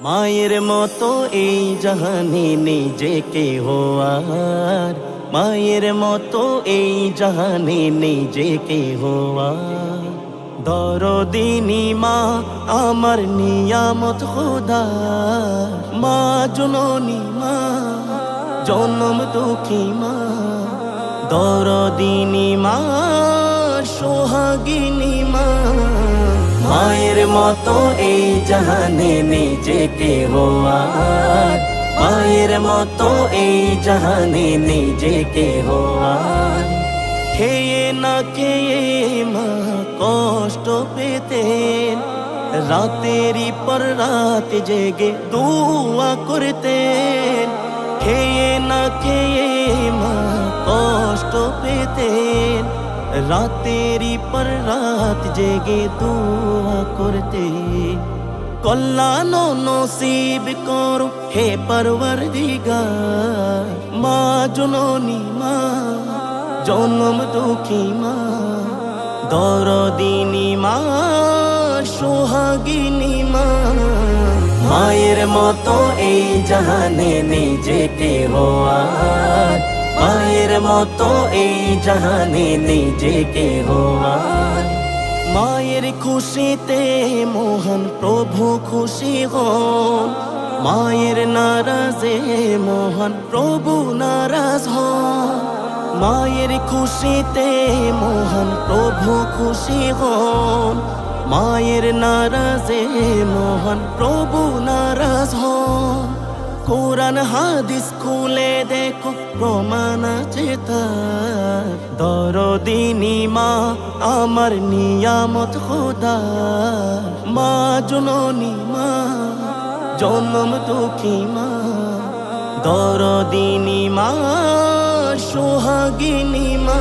মায়ের মতো এই জাহানে নিজেকে হওয়ার মায়ের মতো এই জাহানে নিজেকে হওয়ার দরদিনী মা, আমার নিয়ামত খোদা। মা জননী মা, জনম দুঃখী মা। দরদিনী মা, সোহাগিনী মা। মতো এই জাহানে নিজেকে হওয়ার মায়ের মতো এই জাহানে নিজেকে হওয়ার খেয়ে না খেয়ে মা কষ্ট পেতেন। রাতেরই পর রাত জেগে দুয়া করতেন। খেয়ে না খেয়ে মা কষ্ট পেতেন। রাতেরই পর রাত জেগে দুয়া করতে। কল্যাণ নসিব করো হে পরবর মা জননী মা, জনম দুঃখী মা, দরদিনী মা, সোহাগিনী মা। মায়ের মতো এই জাহানে নিজেকে হওয়ার মায়ের মতো এই জাহানে নিজেকে হওয়ার মায়ের খুশিতে মোহন প্রভু খুশি হন। মায়ের নারাজে মোহন প্রভু নারাজ হন। মায়ের খুশিতে মোহন প্রভু খুশি হন। মায়ের নারাজে মোহন প্রভু নারাজ হন। কোরআন হাদিস খুলে দেখো, প্রমাণ আছে তার। দরদিনী মা, আমার নিয়ামত খোদা। মা জননী মা, জনম দুঃখী মা। দরদিনী মা, সোহাগিনী মা।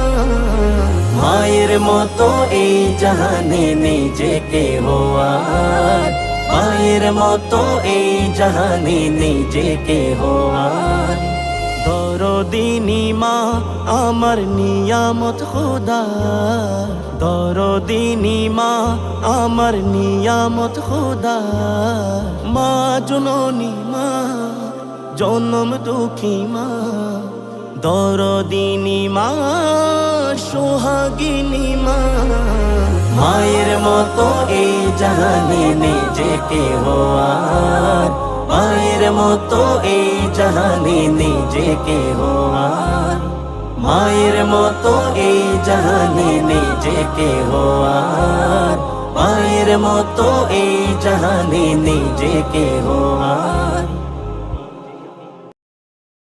মায়ের মতো এই জাহানে নিজেকে হওয়ার মায়ের মতো এই জাহানে নিজেকে হওয়ার দরদিনী মা, আমার নিয়ামত খোদা। দরদিনী মা, আমার নিয়ামত খোদা। মা জননী মা, জনম দুঃখী মা। দরদিনী মা, সোহাগিনী মা। মায়ের মতো এই জাহানে নিজেকে হওয়ার মায়ের মতো এই জাহানে নিজেকে হওয়ার মায়ের মতো এই জাহানে নিজেকে হওয়ার মায়ের মতো এই জাহানে নিজেকে হওয়ার